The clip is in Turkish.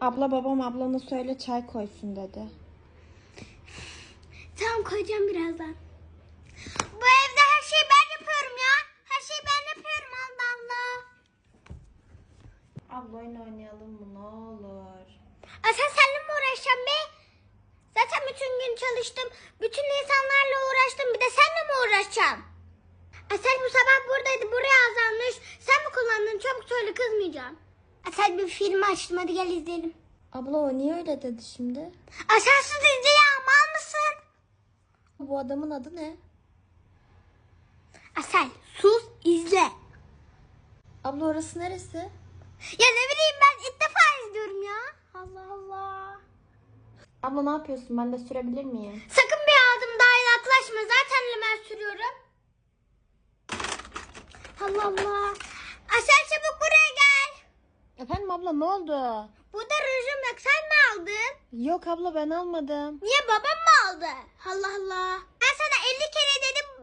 Abla babam ablana söyle çay koysun dedi. Tamam koyacağım birazdan. Bu evde her şeyi ben yapıyorum ya. Her şeyi ben yapıyorum Allah Allah. Abla oyun oynayalım mı ne olur? Aa, sen seninle mi uğraşacağım be? Zaten bütün gün çalıştım. Bütün insanlarla uğraştım. Bir de seninle mi uğraşacağım? Asel bu sabah buradaydı. Buraya azalmış. Sen mi kullandın? Çabuk söyle kızmayacağım. Asel bir film açtım. Hadi gel izleyelim. Abla o niye öyle dedi şimdi? Sus izle ya. Mal mısın? Bu adamın adı ne? Asel sus izle. Abla orası neresi? Ya ne bileyim ben ilk defa izliyorum ya. Allah Allah. Abla ne yapıyorsun? Ben de sürebilir miyim? Sakın bir adım daha yaklaşma. Zaten ben sürüyorum. Allah Allah. Efendim abla ne oldu? Burada rujum yok. Sen mi aldın? Yok abla ben almadım. Niye babam mı aldı? Allah Allah. Ben sana 50 kere dedim